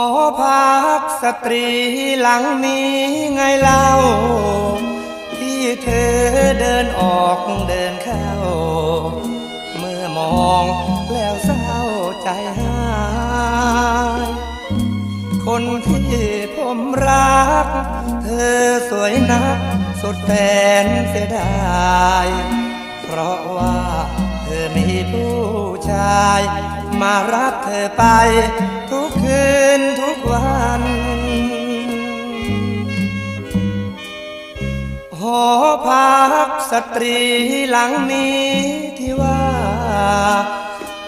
อพักสตรีหลังนี้ไงเล่า ที่เธอเดินออกเดินเข้า เมื่อมองแล้วเศร้าใจหายคนที่ผมรัก เธอสวยนัก สุดแสนเสียดายเพราะว่าเธอมีผู้ชาย มารับเธอไป คืนทุกวัน หอพักสตรีหลังนี้ที่ว่า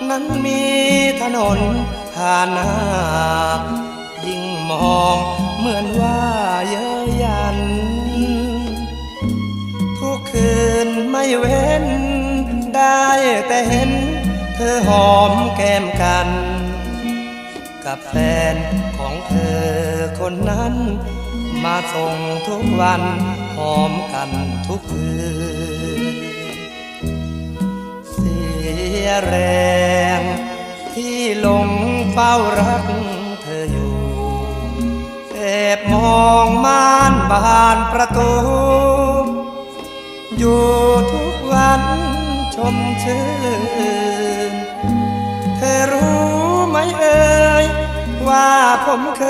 นั้นมีถนนผ่านหน้า ยิ่งมองเหมือนว่าเย้ยยัน ทุกคืนไม่เว้น ได้แต่เห็น เธอหอมแก้มกัน กับแฟนของเธอคนนั้น มาส่งทุกวันหอมกันทุกคืนเสียแรงที่หลงเฝ้ารักเธออยู่แอบมองม่านบานประตู อยู่ทุกวันชมชื่น ว่าผมเค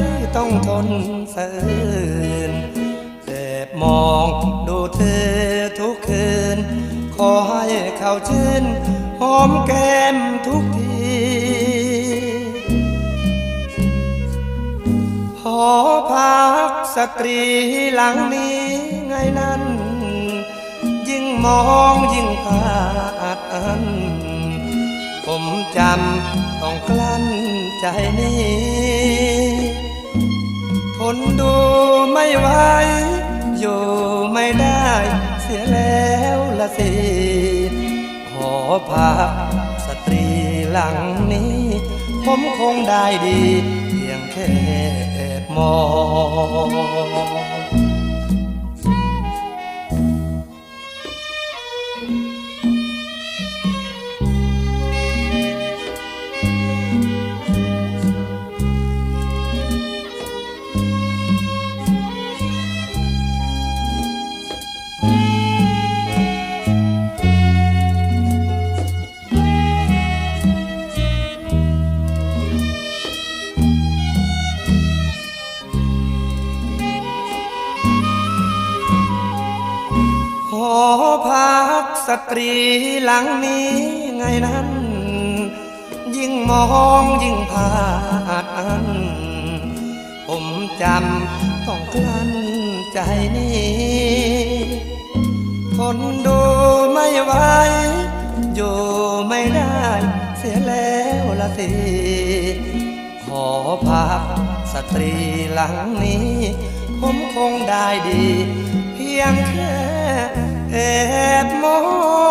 ยต้องทนเสืนแอบมองดูเธอทุกคืน ขอให้เขาชื่น หอมแก้มทุกที หอพักสตรีหลังนี้ไงนั้น ยิ่งมองยิ่งพาดอัน ผมจำต้องกลั้นใจนี้ ทนดูไม่ไหวอยู่ไม่ได้เสียแล้วละสิขอพักสตรีหลังนี้ ผมคงได้ดี เพียงแค่มอง พักสตรีหลังนี้ไงนั้น ยิ่งมองยิ่งพาดอัน ผมจำต้องกลั้นใจนี้ทนดูไม่ไหวอยู่ไม่ได้เสียแล้วละสิขอพักสตรีหลังนี้ ผมคงได้ดี เพียงแค่ แอบมอง